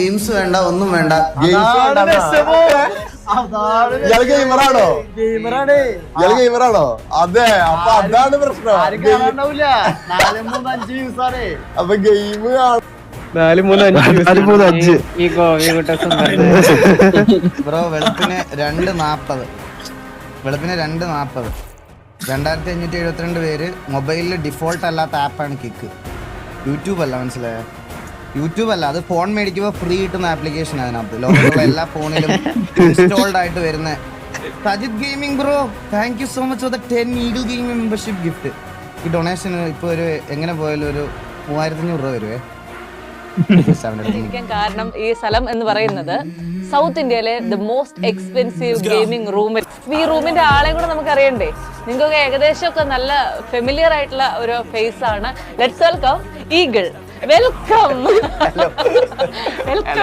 Games വേണ്ട ഒന്നും വേണ്ട. ഇയാൾ ഗെയിമറാണോ. അതെ അപ്പൊ അതാണ് പ്രശ്നം. അപ്പൊ ഗെയിം നാല് മൂന്ന് അഞ്ച് നാല് മൂന്ന് അഞ്ച്. ഈ ഗോവി കുട്ട ബ്രോ വെളുപ്പിന് രണ്ട് നാപ്പത്. വെളുപ്പിന് രണ്ട് നാപ്പത്. രണ്ടായിരത്തി അഞ്ഞൂറ്റി എഴുപത്തിരണ്ട് പേര് മൊബൈലിൽ ഡിഫോൾട്ട് അല്ലാത്ത ആപ്പാണ് കിക്ക് യൂട്യൂബ് അല്ല മനസ്സിലായോ? യൂട്യൂബ് അല്ല അത് ഫോൺ മേടിക്കുമ്പോൾ ഫ്രീ കിട്ടുന്ന ആപ്ലിക്കേഷൻ അതിനകത്ത്. ലോകത്തുള്ള എല്ലാ ഫോണിലും ഇൻസ്റ്റോൾഡ് ആയിട്ട് വരുന്ന. Sajith gaming bro thank you so much for the ten eagle gaming membership gift ഈ ഡൊണേഷൻ ഇപ്പൊ ഒരു എങ്ങനെ പോയാലും ഒരു മൂവായിരത്തി അഞ്ഞൂറ് രൂപ വരുവേ. ഇരിക്കാൻ കാരണം ഈ സ്ഥലം എന്ന് പറയുന്നത് സൗത്ത് ഇന്ത്യയിലെ the most expensive gaming room ഈ റൂമിന്റെ ആളെ കൂടെ നമുക്ക് അറിയണ്ടേ നിങ്ങൾക്കൊക്കെ ഏകദേശം ഒക്കെ നല്ല ഫെമിലിയർ ആയിട്ടുള്ള ഒരു ഫേസ് ആണ്. Let's welcome eagle welcome welcome